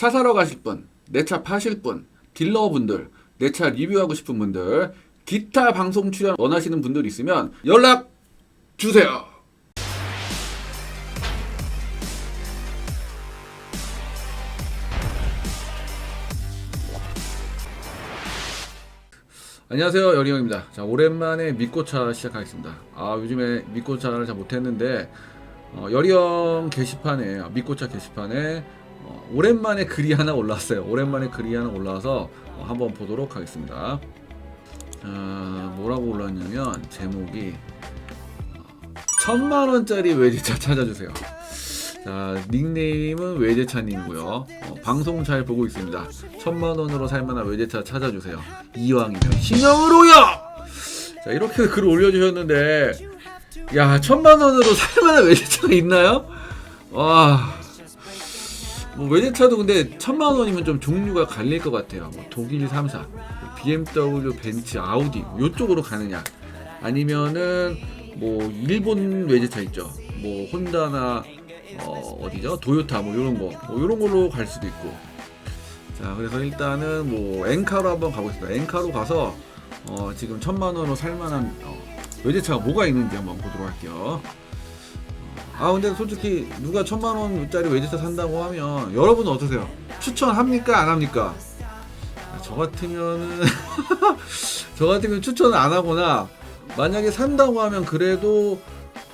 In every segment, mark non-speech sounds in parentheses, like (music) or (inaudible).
차 사러 가실 분, 내 차 파실 분, 딜러분들, 내 차 리뷰하고 싶은 분들, 기타 방송 출연 원하시는 분들 있으면 연락 주세요. 안녕하세요 여리형입니다. 자 오랜만에 믿고차 시작하겠습니다. 아 요즘에 믿고차를 잘 못했는데 어, 여리형 게시판에 아, 믿고차 게시판에 어, 오랜만에 글이 하나 올라왔어요. 오랜만에 글이 하나 올라와서 어, 한번 보도록 하겠습니다. 아, 뭐라고 올라왔냐면 제목이 어, 천만 원짜리 외제차 찾아주세요. 자 닉네임은 외제차님이고요. 어, 방송 잘 보고 있습니다. 천만 원으로 살만한 외제차 찾아주세요. 이왕이면 신형으로요. 자 이렇게 글 올려주셨는데 야 천만 원으로 살만한 외제차가 있나요? 와. 뭐 외제차도 근데 천만 원이면 좀 종류가 갈릴 것 같아요. 뭐 독일 3사, BMW, 벤츠, 아우디 요쪽으로 가느냐, 아니면은 뭐 일본 외제차 있죠. 뭐 혼다나 어, 어디죠? 도요타 뭐 이런 거, 뭐 이런 걸로 갈 수도 있고. 자, 그래서 일단은 뭐 엔카로 한번 가보겠습니다. 엔카로 가서 어, 지금 천만 원으로 살만한 어, 외제차가 뭐가 있는지 한번 보도록 할게요. 아 근데 솔직히 누가 천만 원짜리 외제차 산다고 하면 여러분은 어떠세요? 추천합니까 안 합니까? 아, 저 같으면은 (laughs) 저 같으면 추천을 안 하거나 만약에 산다고 하면 그래도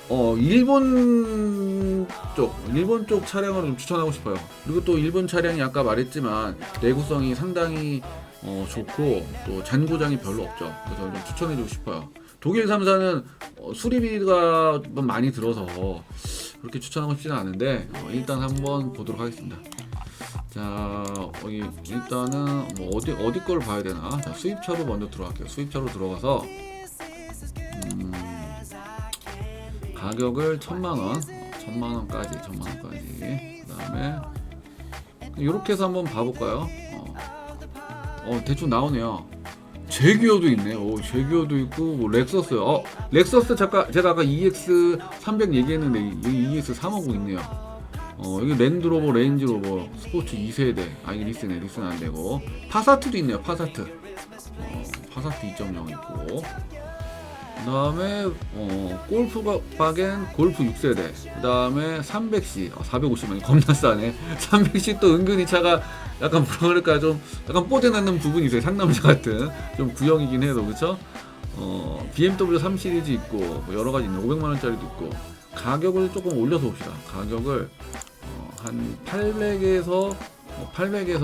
어 일본 쪽 일본 쪽 차량을 좀 추천하고 싶어요. 그리고 또 일본 차량이 아까 말했지만 내구성이 상당히 어, 좋고 또 잔고장이 별로 없죠. 그래서 좀 추천해주고 싶어요. 독일 3사는 어, 수리비가 좀 많이 들어서 그렇게 추천하고 싶지는 않은데 어, 일단 한번 보도록 하겠습니다. 자 여기 일단은 뭐 어디 어디 걸 봐야 되나? 자, 수입차로 먼저 들어갈게요. 수입차로 들어가서 음, 가격을 천만 원, 어, 천만 원까지, 천만 원까지. 그다음에 이렇게 해서 한번 봐볼까요? 어, 어 대충 나오네요. 제기어도 있네. 오, 제기어도 있고 뭐 렉서스. 어, 렉서스 잠깐 제가 아까 EX 300 얘기했는데 EX 350 있네요. 어, 여기 랜드로버, 레인지로버, 스포츠 2세대. 아, 이게 리스네, 리스는 안 되고. 파사트도 있네요, 파사트. 어, 파사트 2.0 있고. 그 다음에, 어, 골프바겐 골프 6세대. 그 다음에 300C. 어, 450만 겁나 싸네. (laughs) 300C 또 은근히 차가 약간 뭐라 그럴까 좀 약간 뽀대나는 부분이 있어요. 상남자 같은. 좀 구형이긴 해도, 그쵸? 어, BMW 3 시리즈 있고, 뭐 여러 가지 있네. 500만원짜리도 있고. 가격을 조금 올려서 봅시다. 가격을 어, 한 800에서 어, 800에서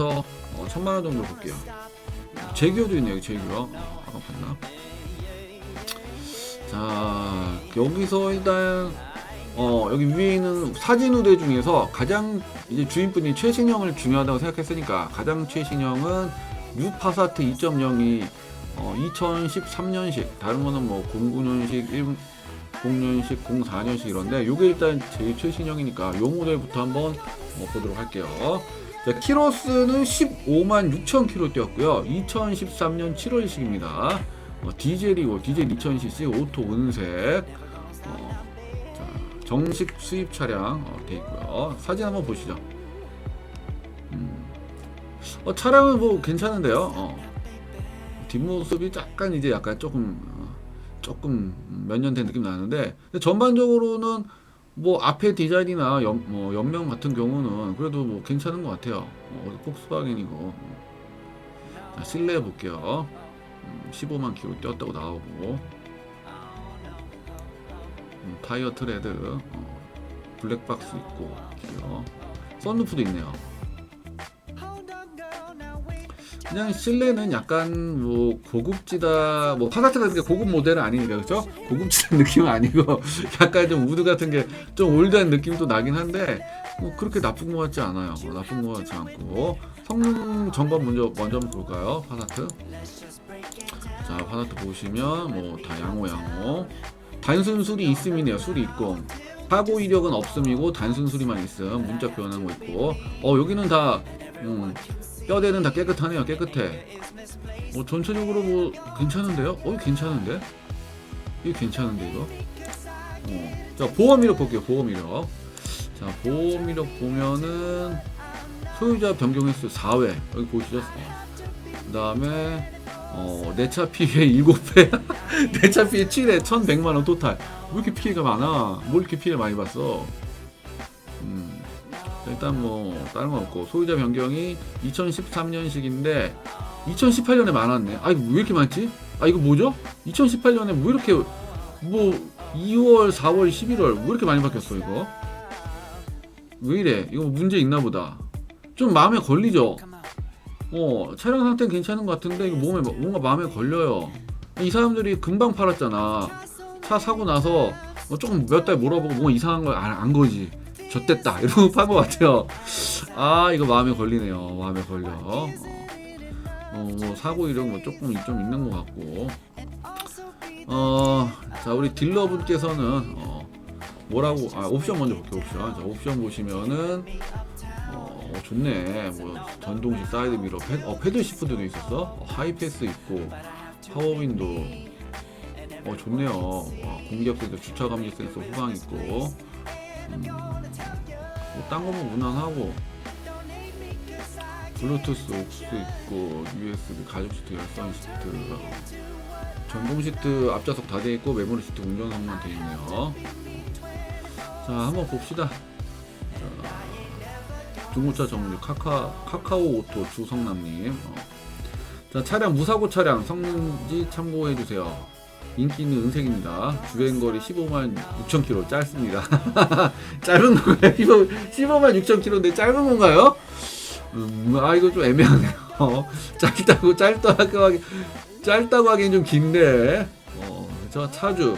어, 1000만 원 정도 볼게요. 제기어도 있네요. 제기어. 어, 아까 봤나? 자 여기서 일단 어 여기 위에 있는 사진 후대 중에서 가장 이제 주인분이 최신형을 중요하다고 생각했으니까 가장 최신형은 뉴 파사트 2.0이 어, 2013년식 다른 거는 뭐 09년식 10년식 04년식 이런데 요게 일단 제일 최신형이니까 요 모델부터 한번 어, 보도록 할게요. 자, 키로수는 15만 6천 킬로 뛰었고요. 2013년 7월식입니다 어, 디젤이고 디젤 2000cc 오토 은색 어, 자, 정식 수입 차량 어, 돼 있고요 사진 한번 보시죠 음. 어, 차량은 뭐 괜찮은데요 어. 뒷모습이 약간 이제 약간 조금 어, 조금 몇 년 된 느낌 나는데 전반적으로는 뭐 앞에 디자인이나 옆, 뭐 옆면 같은 경우는 그래도 뭐 괜찮은 것 같아요. 어, 폭스바겐이고 자, 실내 볼게요. 음, 15만 킬로 뛰었다고 나오고 음, 타이어 트레드 어, 블랙박스 있고 기어 썬루프도 있네요. 그냥 실내는 약간 뭐 고급지다 뭐 파사트 같은 게 고급 모델은 아니니까 그죠? 고급지다는 (laughs) 느낌은 아니고 약간 좀 우드 같은 게 좀 올드한 느낌도 나긴 한데 뭐 그렇게 나쁜 것 같지 않아요. 뭐 나쁜 것 같지 않고 성능 점검 먼저 먼저 볼까요? 파사트. 자 파사트 보시면 뭐 다 양호 양호 단순 수리 있음이네요. 수리 있고 사고 이력은 없음이고 단순 수리만 있음 문자 표현한 거 있고 어 여기는 다 음, 뼈대는 다 깨끗하네요. 깨끗해. 뭐 전체적으로 뭐 괜찮은데요? 어 괜찮은데? 이거 괜찮은데 이거? 어. 자 보험 이력 볼게요. 보험 이력. 자 보험 이력 보면은 소유자 변경 횟수 4회 여기 보시죠. 그 다음에 어, 내차 피해 (laughs) 7회 내차 피해 7회 1100만원 토탈. 왜 이렇게 피해가 많아? 뭘 이렇게 피해 많이 봤어? 음, 일단 뭐 다른 건 없고. 소유자 변경이 2013년식인데 2018년에 많았네. 아 이거 왜 이렇게 많지? 아 이거 뭐죠? 2018년에 왜 이렇게 뭐 2월 4월 11월 왜 이렇게 많이 바뀌었어 이거? 왜 이래? 이거 문제 있나 보다. 좀 마음에 걸리죠 어 차량 상태는 괜찮은 것 같은데 이거 몸에 뭔가 마음에 걸려요. 이 사람들이 금방 팔았잖아. 차 사고 나서 어, 조금 몇 달 몰아보고 뭔가 이상한 걸 안 거지. 젖됐다. (laughs) 이러고 판 것 같아요. 아 이거 마음에 걸리네요. 마음에 걸려. 어, 어, 뭐 사고 이런 거 조금 좀 있는 것 같고. 어, 자 우리 딜러분께서는 어, 뭐라고 아 옵션 먼저 볼게요 옵션. 자 옵션 보시면은 어, 어, 좋네. 뭐 전동식 사이드 미러 패, 어, 패들 시프트도 있었어? 어, 하이패스 있고 파워 윈도 어 좋네요. 와, 공기압 센서 주차 감지 센서 후방 있고. 음, 뭐딴 거면 무난하고. 블루투스 옥스 있고 USB 가죽 시트 열선 시트. 전동 시트 앞좌석 다 돼 있고 메모리 시트 운전석만 돼 있네요. 자 한번 봅시다. 자, 중고차 전문직 카카 카카오 오토 주성남님. 어. 자 차량 무사고 차량 성능지 참고해 주세요. 인기 있는 은색입니다. 주행 거리 15만 6천 킬로 짧습니다. (laughs) 짧은 건가요? 15, 15만 6천 킬로인데 짧은 건가요? 음, 아 이거 좀 애매하네요. (laughs) 짧다고 짧다고 하기 짧다고 하기엔 좀 긴데. 어, 저 차주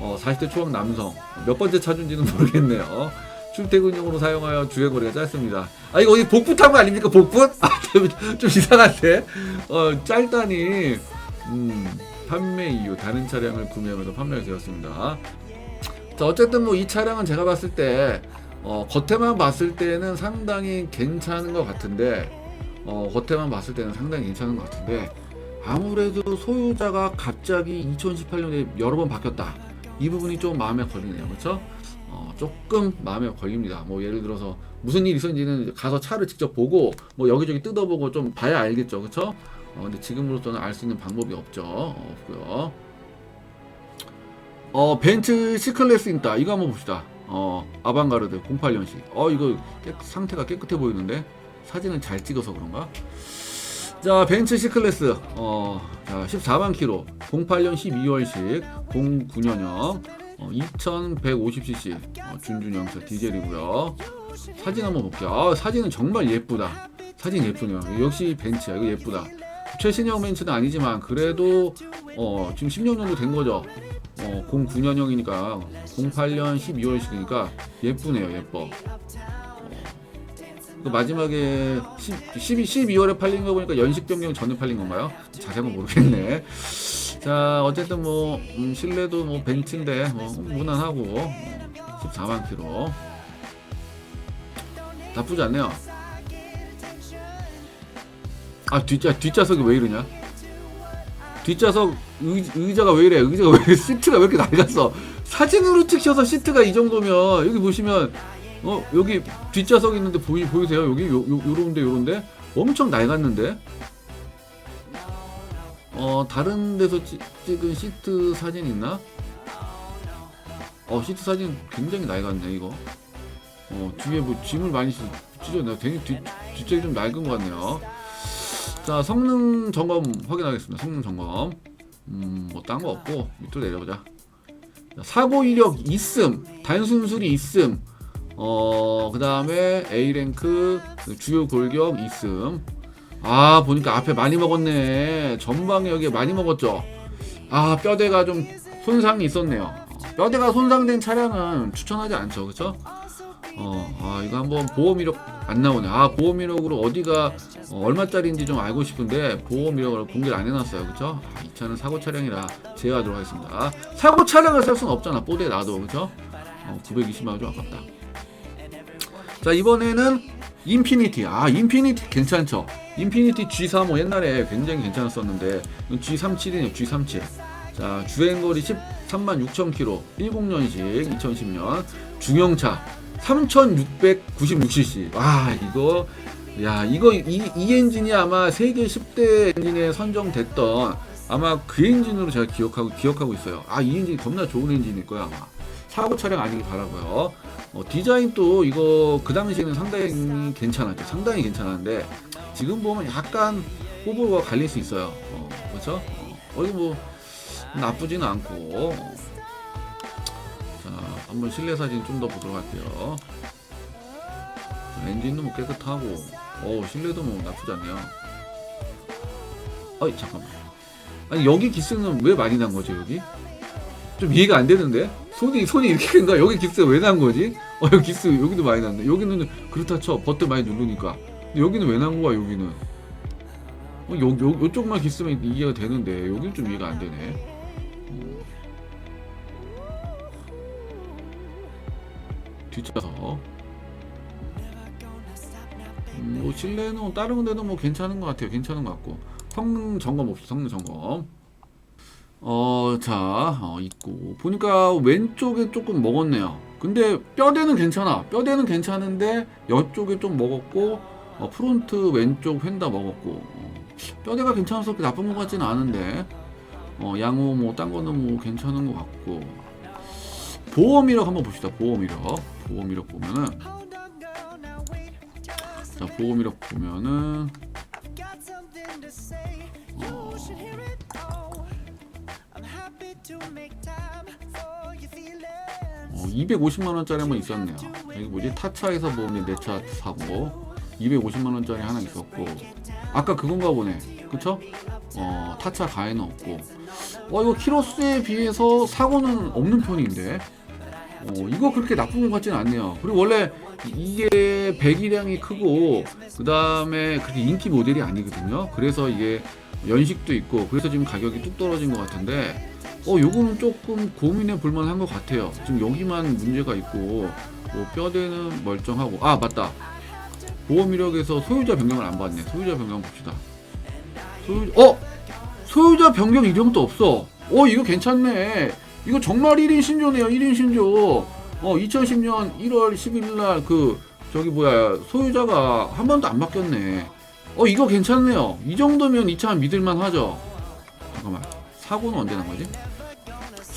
어, 40대 초반 남성. 몇 번째 차주인지는 모르겠네요 출퇴근용으로 사용하여 주행거리가 짧습니다 아 이거 어디 복붙 한거 아닙니까 복붙? 아, 좀, 좀 이상한데 어, 짧다니 음, 판매 이후 다른 차량을 구매하면서 판매가 되었습니다 자 어쨌든 뭐 이 차량은 제가 봤을 때 어, 겉에만 봤을 때는 상당히 괜찮은 것 같은데 어, 겉에만 봤을 때는 상당히 괜찮은 것 같은데 아무래도 소유자가 갑자기 2018년에 여러 번 바뀌었다. 이 부분이 좀 마음에 걸리네요. 그렇죠? 어, 조금 마음에 걸립니다. 뭐 예를 들어서 무슨 일이 있었는지는 가서 차를 직접 보고 뭐 여기저기 뜯어보고 좀 봐야 알겠죠. 그렇죠? 어, 근데 지금으로서는 알 수 있는 방법이 없죠. 어, 없고요. 어, 벤츠 C클래스 있다. 이거 한번 봅시다. 어, 아방가르드 08년식. 어, 이거 깨, 상태가 깨끗해 보이는데 사진은 잘 찍어서 그런가? 자, 벤츠 C클래스. 어, 자, 14만 킬로. 08년 12월식 09년형. 어, 2150cc 어, 준준형차 디젤이고요. 사진 한번 볼게요. 아, 사진은 정말 예쁘다. 사진 예쁘네요. 역시 벤츠야. 이거 예쁘다. 최신형 벤츠는 아니지만 그래도 어, 지금 10년 정도 된 거죠. 어, 09년형이니까 08년 12월식이니까 예쁘네요. 예뻐. 그 마지막에 10, 12, 12월에 팔린 거 보니까 연식 변경 전에 팔린 건가요? 자세한 건 모르겠네. 자, 어쨌든 뭐 음, 실내도 뭐 벤츠인데 뭐 무난하고 뭐 14만 킬로 나쁘지 않네요. 아 뒷좌 뒷좌석이 왜 이러냐? 뒷좌석 의, 의자가 왜 이래? 의자가 왜 이래? (laughs) 시트가 왜 이렇게 낡았어? 사진으로 찍혀서 시트가 이 정도면 여기 보시면 어 여기 뒷좌석 있는데 보이 보이세요? 여기 요, 요 요런데 요런데 엄청 낡았는데 어 다른 데서 찍, 찍은 시트 사진 있나? 어 시트 사진 굉장히 낡았네 이거. 어 뒤에 뭐 짐을 많이 찢었네 되게 뒤, 뒷쪽이 좀 낡은 것 같네요. 자 성능 점검 확인하겠습니다. 성능 점검. 음뭐 딴 거 없고 밑으로 내려보자. 자, 사고 이력 있음 단순 수리 있음 어, 그 다음에 A랭크 주요 골격 있음. 아, 보니까 앞에 많이 먹었네. 전방에 여기 많이 먹었죠. 아, 뼈대가 좀 손상이 있었네요. 뼈대가 손상된 차량은 추천하지 않죠. 그쵸? 어, 아, 이거 한번 보험 이력 안 나오네. 아, 보험 이력으로 어디가 어, 얼마짜리인지 좀 알고 싶은데 보험 이력을 공개를 안 해놨어요. 그쵸? 아, 이 차는 사고 차량이라 제외하도록 하겠습니다. 사고 차량을 살 수는 없잖아. 뽀대 나도. 그쵸? 어, 920만 원 좀 아깝다. 자 이번에는 인피니티. 아 인피니티 괜찮죠. 인피니티 G35 옛날에 굉장히 괜찮았었는데 G37이네요 G37 자 주행거리 13만 6천 킬로 10년식 2010년. 중형차 3696cc 와 이거 야 이거 이, 이 엔진이 아마 세계 10대 엔진에 선정됐던 아마 그 엔진으로 제가 기억하고 기억하고 있어요. 아 이 엔진이 겁나 좋은 엔진일 거야 아마. 사고 차량 아니길 바라고요. 어, 디자인도 이거 그 당시에는 상당히 괜찮았죠. 상당히 괜찮았는데 지금 보면 약간 호불호가 갈릴 수 있어요. 어, 그렇죠? 어, 어, 이거 뭐 나쁘지는 않고. 어. 자 한번 실내 사진 좀 더 보도록 할게요. 엔진도 뭐 깨끗하고 어 실내도 뭐 나쁘지 않네요 어이 잠깐만 아니 여기 기스는 왜 많이 난 거죠 여기? 좀 이해가 안 되는데 손이 손이 이렇게 큰가 여기 기스가 왜 난 거지? 어 여기 기스 여기도 많이 났네 여기는 그렇다 쳐 버튼 많이 누르니까 근데 여기는 왜 난 거야 여기는 어, 요, 요, 요쪽만 기스면 이해가 되는데 여기는 좀 이해가 안 되네 음. 뒷좌석 음, 뭐 실내는 다른 데는 뭐 괜찮은 것 같아요. 괜찮은 것 같고 성능 점검 봅시다. 성능 점검. 어, 자, 어, 있고 보니까 왼쪽에 조금 먹었네요. 근데 뼈대는 괜찮아. 뼈대는 괜찮은데 옆쪽에 좀 먹었고 어, 프론트 왼쪽 휀다 먹었고 어, 뼈대가 괜찮아서 나쁜 것 같지는 않은데 어, 양호 뭐 딴 거는 뭐 괜찮은 것 같고 보험 이력 한번 봅시다. 보험 이력. 보험 이력 보면은 자 보험 이력 보면은 어, 어, 250만 원짜리 한번 있었네요. 여기 뭐지 타차에서 보면 내차 사고 250만 원짜리 하나 있었고 아까 그건가 보네. 그쵸? 어 타차 가에는 없고 어 이거 키로수에 비해서 사고는 없는 편인데 어, 이거 그렇게 나쁜 것 같지는 않네요. 그리고 원래 이게 배기량이 크고 그 다음에 그렇게 인기 모델이 아니거든요. 그래서 이게 연식도 있고 그래서 지금 가격이 뚝 떨어진 것 같은데 어 요거는 조금 고민해 볼 만한 것 같아요. 지금 여기만 문제가 있고 뭐 뼈대는 멀쩡하고 아 맞다 보험 이력에서 소유자 변경을 안 받네. 소유자 변경 봅시다. 소유 어 소유자 변경 이름도 없어. 어 이거 괜찮네. 이거 정말 1인 신조네요. 1인 신조. 어 2010년 1월 11일 날 그 저기 뭐야 소유자가 한 번도 안 바뀌었네. 어 이거 괜찮네요. 이 정도면 이차 믿을만 하죠. 잠깐만 사고는 언제 난 거지?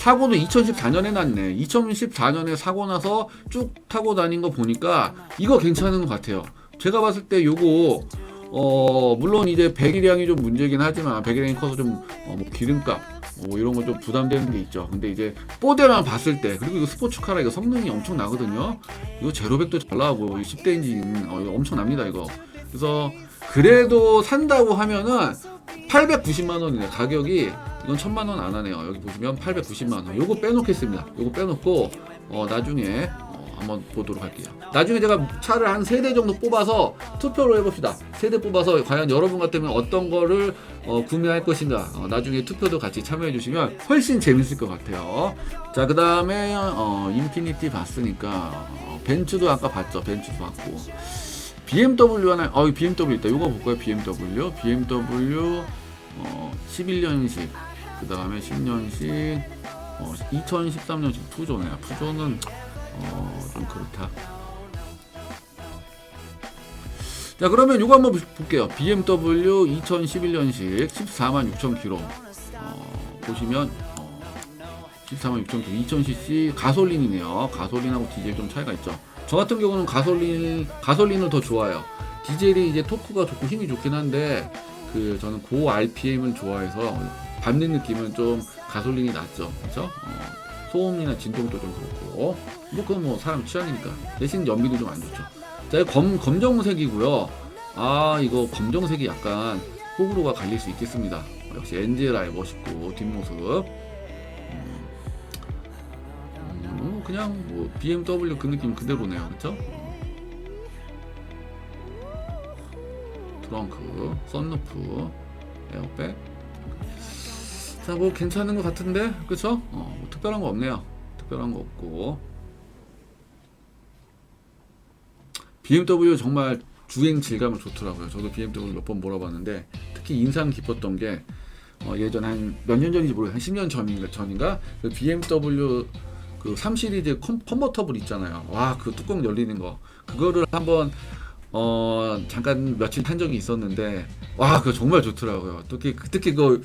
사고는 2014년에 났네. 2014년에 사고 나서 쭉 타고 다닌 거 보니까 이거 괜찮은 것 같아요. 제가 봤을 때 요거 어 물론 이제 배기량이 좀 문제긴 하지만 배기량이 커서 좀뭐 기름값 뭐 이런 거좀 부담되는 게 있죠. 근데 이제 뽀대만 봤을 때 그리고 이거 스포츠카라 이거 성능이 엄청 나거든요. 이거 제로백도 잘 나오고 10대 엔진 어, 엄청 납니다 이거. 그래서 그래도 산다고 하면은 890만 원이네 가격이 이건 1000만 원 안 하네요. 여기 보시면 890만 원. 요거 빼놓겠습니다. 요거 빼놓고 어, 나중에 어, 한번 보도록 할게요. 나중에 제가 차를 한 세 대 정도 뽑아서 투표를 해봅시다. 세 대 뽑아서 과연 여러분 같으면 어떤 거를 어, 구매할 것인가. 어, 나중에 투표도 같이 참여해 주시면 훨씬 재밌을 것 같아요. 자, 그 다음에 어, 인피니티 봤으니까 어, 벤츠도 아까 봤죠. 벤츠도 봤고. BMW 하나, 어, BMW 있다. 이거 볼까요? BMW. BMW, 어, 11년식. 그 다음에 10년식. 어, 2013년식 푸조네. 푸조는, 어, 좀 그렇다. 자, 그러면 이거 한번 볼게요. BMW 2011년식 14만 6천 킬로. 어, 보시면, 어, 14만 6천 킬로. 2000cc 가솔린이네요. 가솔린하고 디젤 좀 차이가 있죠. 저 같은 경우는 가솔린 가솔린을 더 좋아해요. 디젤이 이제 토크가 좋고 힘이 좋긴 한데 그 저는 고 RPM을 좋아해서 밟는 느낌은 좀 가솔린이 낫죠. 그렇죠? 어, 소음이나 진동도 좀 그렇고 뭐 그건 뭐 사람 취향이니까 대신 연비도 좀 안 좋죠. 자, 검 검정색이고요. 아 이거 검정색이 약간 호불호가 갈릴 수 있겠습니다. 역시 NGLI 멋있고 뒷모습. 음, 그냥 뭐 BMW 그 느낌 그대로네요, 그렇죠? 트렁크, 썬루프, 에어백. 자, 뭐 괜찮은 것 같은데, 그렇죠? 어, 뭐 특별한 거 없네요. 특별한 거 없고. BMW 정말 주행 질감은 좋더라고요. 저도 BMW 몇 번 몰아봤는데 특히 인상 깊었던 게 어, 예전 한 몇 년 전인지 모르겠어요. 한 10년 전인가 전인가 그 BMW 그 3 시리즈 컨, 컨버터블 있잖아요. 와, 그 뚜껑 열리는 거. 그거를 한번 어 잠깐 며칠 탄 적이 있었는데 와 그거 정말 좋더라고요. 특히 특히 그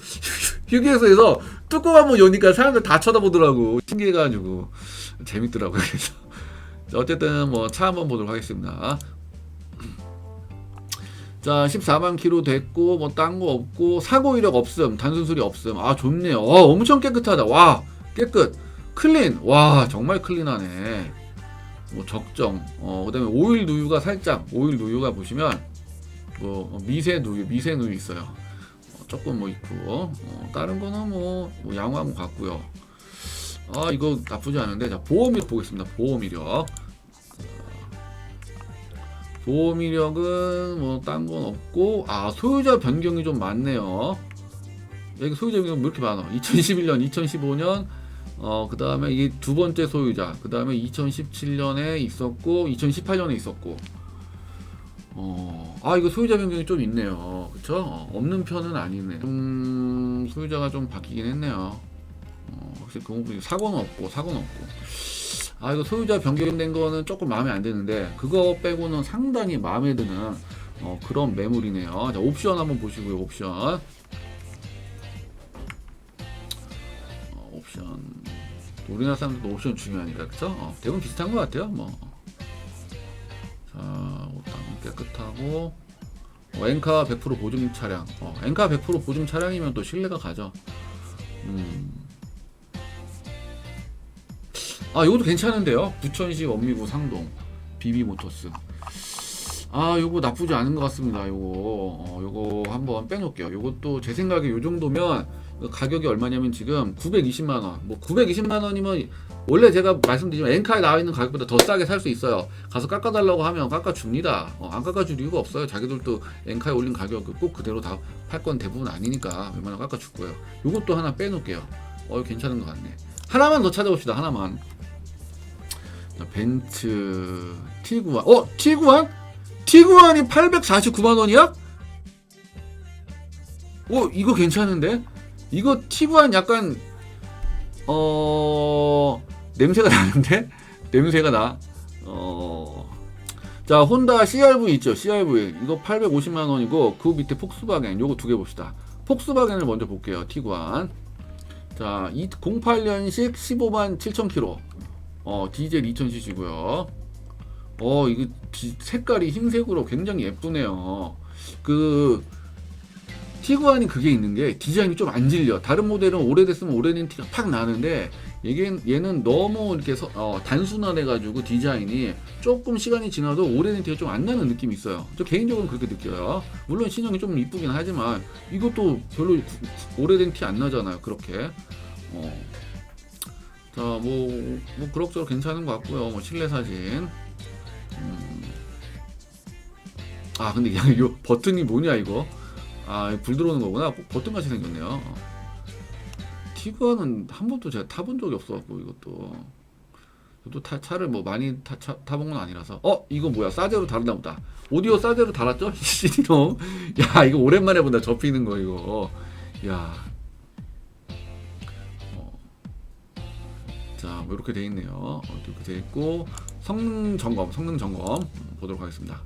휴게소에서 뚜껑 한번 여니까 사람들 다 쳐다보더라고 신기해가지고 재밌더라고요. 그래서 어쨌든 뭐 차 한번 보도록 하겠습니다. 자 14만 킬로 됐고 뭐 딴 거 없고 사고 이력 없음 단순 수리 없음 아 좋네요. 어, 엄청 깨끗하다. 와 깨끗 클린. 와 정말 클린하네. 뭐 적정. 어 그 다음에 오일 누유가 살짝 오일 누유가 보시면 뭐 미세 누유 미세 누유 있어요. 어, 조금 뭐 있고. 어, 다른 거는 뭐, 뭐 양호한 것 같고요. 아 이거 나쁘지 않은데. 자 보험 이력 보겠습니다. 보험 이력. 보험 이력은 뭐 딴 건 없고. 아 소유자 변경이 좀 많네요. 여기 소유자 변경 왜 이렇게 많아? 2011년 2015년 어, 그 다음에 이게 두 번째 소유자, 그 다음에 2017년에 있었고, 2018년에 있었고, 어, 아, 이거 소유자 변경이 좀 있네요. 그쵸? 어, 없는 편은 아니네. 음, 소유자가 좀 바뀌긴 했네요. 어, 확실히 그 부분이 사고는 없고, 사고는 없고. 아, 이거 소유자 변경된 거는 조금 마음에 안 드는데, 그거 빼고는 상당히 마음에 드는, 어, 그런 매물이네요. 자, 옵션 한번 보시고요, 옵션. 우리나라 사람들도 옵션 중요하니까 그쵸? 어, 대부분 비슷한 것 같아요 뭐. 자 옷당은 깨끗하고. 어, 엔카 100% 보증 차량. 어, 엔카 100% 보증 차량이면 또 신뢰가 가죠. 음. 아 이것도 괜찮은데요? 부천시 원미구 상동 비비모터스. 아 요거 나쁘지 않은 것 같습니다 요거. 어, 요거 한번 빼놓을게요. 요것도 제 생각에 요 정도면 그 가격이 얼마냐면 지금 920만 원. 뭐 920만 원이면 원래 제가 말씀드리지만 엔카에 나와 있는 가격보다 더 싸게 살 수 있어요. 가서 깎아달라고 하면 깎아줍니다. 어, 안 깎아줄 이유가 없어요. 자기들도 엔카에 올린 가격을 꼭 그대로 다 팔 건 대부분 아니니까 웬만하면 깎아줄 거예요. 요것도 하나 빼놓을게요. 어, 괜찮은 것 같네. 하나만 더 찾아봅시다. 하나만. 자, 벤츠 T9한. 어, T9한? T9한이 849만 원이야? 어, 이거 괜찮은데? 이거 티브한 약간 어 냄새가 나는데 (laughs) 냄새가 나. 어. 자 혼다 CRV 있죠 CRV 이거 850만 원이고 그 밑에 폭스바겐 요거 두 개 봅시다. 폭스바겐을 먼저 볼게요 티구안. 자 08년식 15만 7천 킬로. 어 디젤 2000cc고요. 어 이거 디- 색깔이 흰색으로 굉장히 예쁘네요. 그 티구안이 그게 있는 게 디자인이 좀 안 질려. 다른 모델은 오래됐으면 오래된 티가 팍 나는데 얘는 얘는 너무 이렇게 서- 어, 단순화돼가지고 디자인이 조금 시간이 지나도 오래된 티가 좀 안 나는 느낌이 있어요. 저 개인적으로 그렇게 느껴요. 물론 신형이 좀 이쁘긴 하지만 이것도 별로 구- 오래된 티 안 나잖아요. 그렇게. 어. 자, 뭐, 뭐 그럭저럭 괜찮은 것 같고요. 뭐 실내 사진. 음. 아, 근데 야, 이 버튼이 뭐냐 이거? 아, 불 들어오는 거구나. 버튼 같이 생겼네요. 티구아는 한 번도 제가 타본 적이 없어갖고 이것도 저도 타, 차를 뭐 많이 타, 차, 타본 건 아니라서 어 이거 뭐야 싸제로 다르나 보다 오디오 싸제로 달았죠 (laughs) CD롬 야 이거 오랜만에 본다 접히는 거 이거 야 어. 자, 뭐 이렇게 돼 있네요. 어, 이렇게 돼 있고 성능 점검, 성능 점검 음, 보도록 하겠습니다.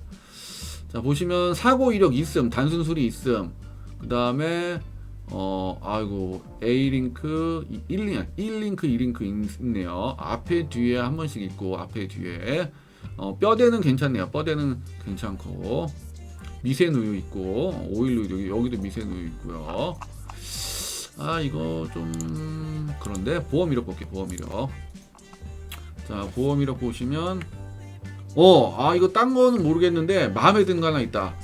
자, 보시면 사고 이력 있음, 단순 수리 있음. 그 다음에 어, 아이고 A 링크 1링크, 1링크, 2링크 있네요. 앞에 뒤에 한 번씩 있고 앞에 뒤에 어, 뼈대는 괜찮네요. 뼈대는 괜찮고 미세 누유 있고 오일 누유 여기도 미세 누유 있고요. 아 이거 좀 그런데 보험 이력 볼게요 보험 이력 자 보험 이력 보시면 어 아 이거 딴 거는 모르겠는데 마음에 드는 거 하나 있다.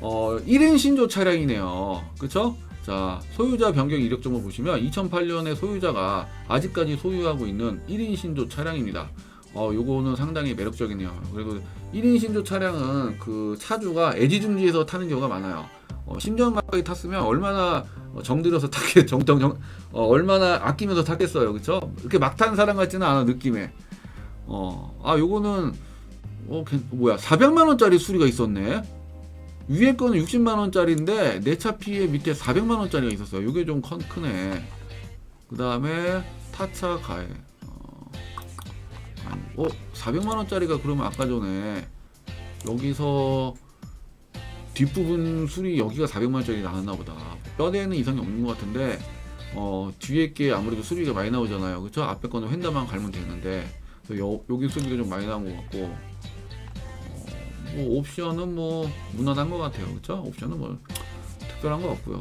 어 1인 신조 차량이네요. 그쵸? 자 소유자 변경 이력 정보 보시면 2008년에 소유자가 아직까지 소유하고 있는 1인 신조 차량입니다. 어 요거는 상당히 매력적이네요. 그리고 1인 신조 차량은 그 차주가 애지중지해서 타는 경우가 많아요. 어, 10년 가까이 탔으면 얼마나 어, 정들여서 탔겠 정정 정 어, 얼마나 아끼면서 탔겠어요. 그쵸? 이렇게 막 탄 사람 같지는 않아 느낌에. 어 아 요거는 어 괜- 뭐야 400만 원짜리 수리가 있었네 위에 거는 60만 원짜리인데 내 차 피해 밑에 400만 원짜리가 있었어요 요게 좀 컨, 크네 그 다음에 타차 가해 어, 어 400만 원짜리가 그러면 아까 전에 여기서 뒷부분 술이 여기가 400만원짜리 나왔나 보다. 뼈대는 이상이 없는 것 같은데 어, 뒤에 게 아무래도 수리가 많이 나오잖아요. 그쵸? 앞에 거는 휀다만 갈면 되는데 여, 여기 수리가 좀 많이 나온 것 같고 어, 뭐 옵션은 뭐 무난한 것 같아요. 그쵸? 옵션은 뭐 특별한 것 같고요.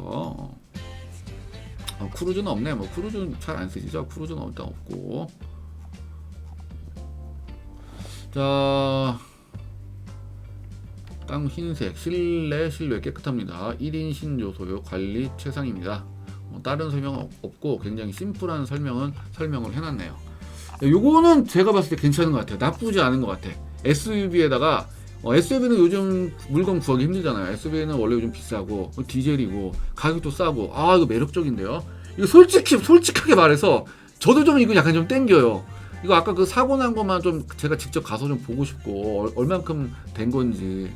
어, 크루즈는 없네. 뭐 크루즈는 잘 안 쓰시죠? 크루즈는 일단 없고 자, 땅 흰색, 실내 실외 깨끗합니다. 1인 신조 소요 관리 최상입니다. 뭐 다른 설명은 없- 없고 굉장히 심플한 설명은 설명을 해놨네요. 요거는 제가 봤을 때 괜찮은 것 같아요. 나쁘지 않은 것 같아. SUV에다가 SUV는 요즘 물건 구하기 힘들잖아요. SUV는 원래 요즘 비싸고 디젤이고 가격도 싸고 아 이거 매력적인데요. 이거 솔직히 솔직하게 말해서 저도 좀 이거 약간 좀 땡겨요. 이거 아까 그 사고 난 것만 좀 제가 직접 가서 좀 보고 싶고 얼, 얼만큼 된 건지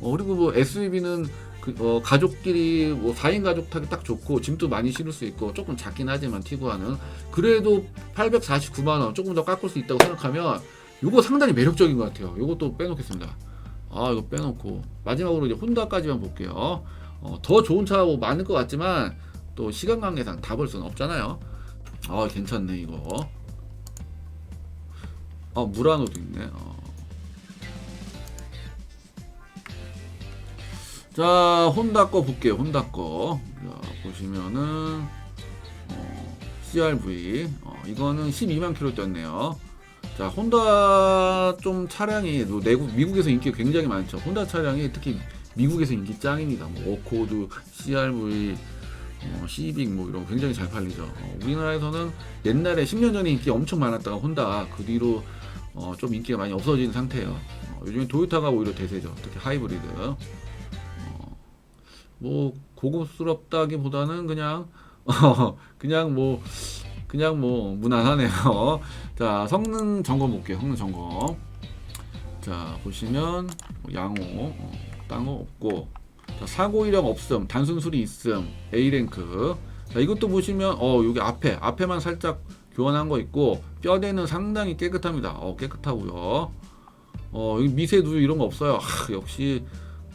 어, 그리고 뭐 SUV는 그, 어, 가족끼리 뭐 4인 가족 타기 딱 좋고 짐도 많이 실을 수 있고 조금 작긴 하지만 티구아는 그래도 849만 원 조금 더 깎을 수 있다고 생각하면 이거 상당히 매력적인 것 같아요. 이것도 빼놓겠습니다. 아 이거 빼놓고 마지막으로 이제 혼다까지만 볼게요. 어, 더 좋은 차가 뭐 많을 것 같지만 또 시간 관계상 다 볼 수는 없잖아요. 아 괜찮네 이거. 어 무라노도 있네. 어. 자 혼다 거 볼게요. 혼다 거. 자, 보시면은 어, CRV 어, 이거는 12만 킬로 뛰었네요. 자 혼다 좀 차량이 뭐 내국 미국에서 인기가 굉장히 많죠. 혼다 차량이 특히 미국에서 인기 짱입니다. 뭐 어코드, CRV, 어, 시빅 뭐 이런 거 굉장히 잘 팔리죠. 어, 우리나라에서는 옛날에 10년 전에 인기 엄청 많았다가 혼다 그 뒤로 어, 좀 인기가 많이 없어진 상태예요. 어, 요즘에 도요타가 오히려 대세죠. 특히 하이브리드. 어, 뭐 고급스럽다기보다는 그냥 어, (laughs) 그냥 뭐 그냥 뭐 무난하네요. (laughs) 자 성능 점검 볼게요. 성능 점검. 자 보시면 뭐 양호, 어, 땅호 없고 자, 사고 이력 없음, 단순 수리 있음, A 랭크. 자 이것도 보시면 어 여기 앞에 앞에만 살짝 교환한 거 있고 뼈대는 상당히 깨끗합니다. 어 깨끗하고요. 어 여기 미세 누유 이런 거 없어요. 하, 역시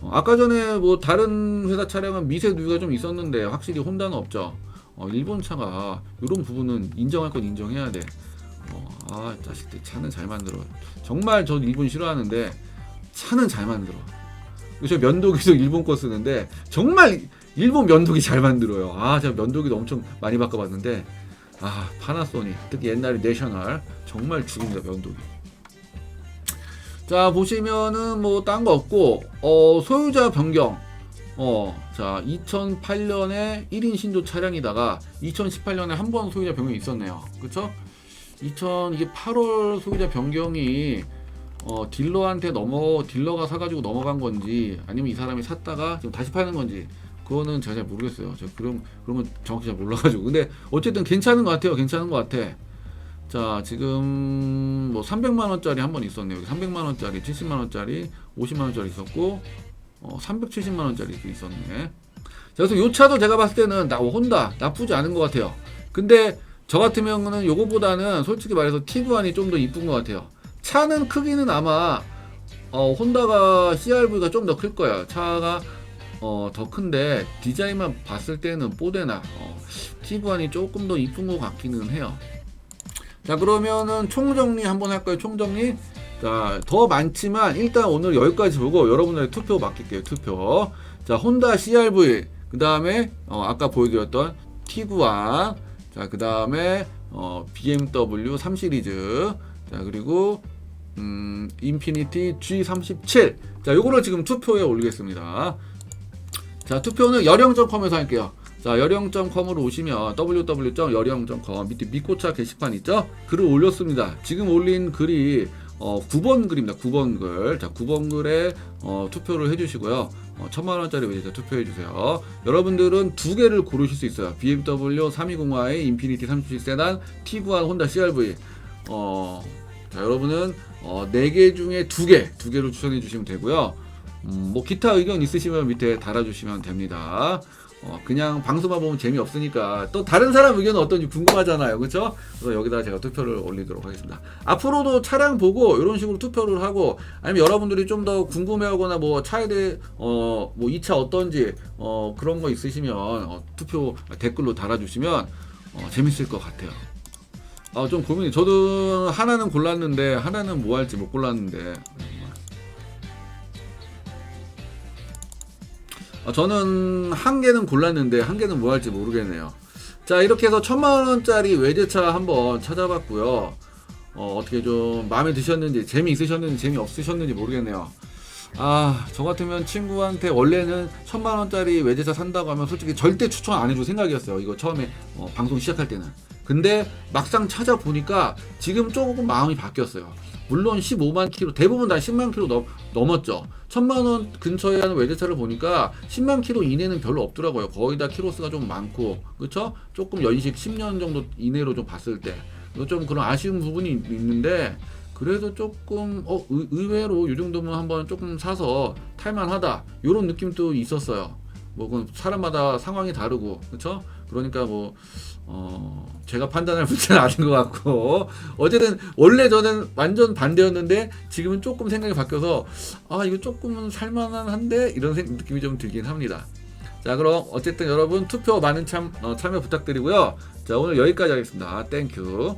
어, 아까 전에 뭐 다른 회사 차량은 미세 누유가 좀 있었는데 확실히 혼다는 없죠. 어, 일본 차가 이런 부분은 인정할 건 인정해야 돼. 어, 아 자식들 차는 잘 만들어. 정말 저 일본 싫어하는데 차는 잘 만들어. 저 면도기도 (laughs) 일본 거 쓰는데 정말 일본 면도기 잘 만들어요. 아 제가 면도기도 엄청 많이 바꿔봤는데 아 파나소닉 특히 옛날에 내셔널 정말 죽입니다 면도기. 자 보시면은 뭐 딴 거 없고 어 소유자 변경 어 자 2008년에 1인 신조 차량이다가 2018년에 한 번 소유자 변경이 있었네요. 그쵸? 2000 이게 8월 소유자 변경이 어 딜러한테 넘어 딜러가 사가지고 넘어간 건지 아니면 이 사람이 샀다가 지금 다시 파는 건지 그거는 제가 잘 모르겠어요. 제가 그런 건 정확히 잘 몰라가지고. 근데 어쨌든 괜찮은 것 같아요. 괜찮은 것 같아. 자 지금 뭐 300만 원짜리 한 번 있었네요. 여기 300만 원짜리, 70만 원짜리, 50만 원짜리 있었고 어 370만 원짜리도 있었네. 자, 그래서 요 차도 제가 봤을 때는 나 혼다 나쁘지 않은 것 같아요. 근데 저 같으면은 요거보다는 솔직히 말해서 티구안이 좀 더 이쁜 것 같아요. 차는 크기는 아마 어 혼다가 CRV가 좀 더 클 거야. 차가 어 더 큰데 디자인만 봤을 때는 뽀대나 어, 티구안이 조금 더 이쁜 것 같기는 해요. 자 그러면은 총정리 한번 할까요 총정리 자 더 많지만 일단 오늘 여기까지 보고 여러분들의 투표 맡길게요 투표. 자 혼다 CRV 그 다음에 어, 아까 보여드렸던 T9와 자그 다음에 어, BMW 3 시리즈. 자 그리고 음, 인피니티 G37 자 요거를 지금 투표에 올리겠습니다. 자 투표는 여령점컴에서 할게요. 자, 여령.com으로 오시면 www.여령.com 밑에 미코차 게시판 있죠? 글을 올렸습니다. 지금 올린 글이 어, 9번 글입니다. 9번 글. 자, 9번 글에 어, 투표를 해주시고요. 어, 천만 원짜리 외제차 투표해 주세요. 여러분들은 두 개를 고르실 수 있어요. BMW 320i, 인피니티 37 세단, T9 혼다 CRV. 어, 자, 여러분은 어, 4개 중에 2개, 2개를 추천해 주시면 되고요. 음, 뭐 기타 의견 있으시면 밑에 달아주시면 됩니다. 어, 그냥 방송만 보면 재미없으니까 또 다른 사람 의견은 어떤지 궁금하잖아요. 그렇죠? 그래서 여기다 제가 투표를 올리도록 하겠습니다. 앞으로도 차량 보고 이런 식으로 투표를 하고 아니면 여러분들이 좀 더 궁금해 하거나 뭐 차에 대해 어 뭐 이 차 어떤지 어 그런 거 있으시면 어, 투표 댓글로 달아 주시면 어, 재밌을 것 같아요. 아 좀 고민이 저도 하나는 골랐는데 하나는 뭐 할지 못 골랐는데 아, 저는 한 개는 골랐는데 한 개는 뭐 할지 모르겠네요. 자 이렇게 해서 천만 원짜리 외제차 한번 찾아봤고요. 어, 어떻게 좀 마음에 드셨는지 재미 있으셨는지 재미 없으셨는지 모르겠네요. 아, 저 같으면 친구한테 원래는 천만 원짜리 외제차 산다고 하면 솔직히 절대 추천 안 해줄 생각이었어요. 이거 처음에 어, 방송 시작할 때는. 근데 막상 찾아보니까 지금 조금 마음이 바뀌었어요. 물론 15만 킬로, 대부분 다 10만 킬로 넘, 넘었죠. 천만 원 근처에 하는 외제차를 보니까 10만 킬로 이내는 별로 없더라고요. 거의 다 키로수가 좀 많고, 그렇죠? 조금 연식 10년 정도 이내로 좀 봤을 때. 이거 좀 그런 아쉬운 부분이 있- 있는데 그래도 조금 어 의, 의외로 이 정도면 한번 조금 사서 탈만하다 이런 느낌도 있었어요. 뭐 그건 사람마다 상황이 다르고 그렇죠? 그러니까 뭐 어, 제가 판단할 문제는 (laughs) 아닌 것 같고 어쨌든 원래 저는 완전 반대였는데 지금은 조금 생각이 바뀌어서 아 이거 조금은 살만한데 이런 생- 느낌이 좀 들긴 합니다. 자 그럼 어쨌든 여러분 투표 많은 참, 어, 참여 부탁드리고요. 자 오늘 여기까지 하겠습니다. 땡큐.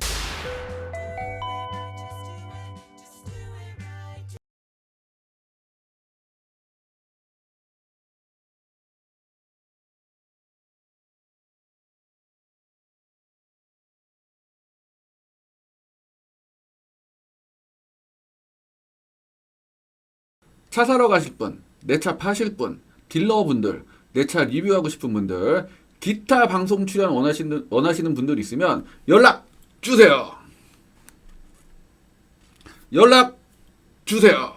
차 사러 가실 분, 내 차 파실 분, 딜러분들, 내 차 리뷰하고 싶은 분들, 기타 방송 출연 원하시는, 원하시는 분들 있으면 연락 주세요. 연락 주세요.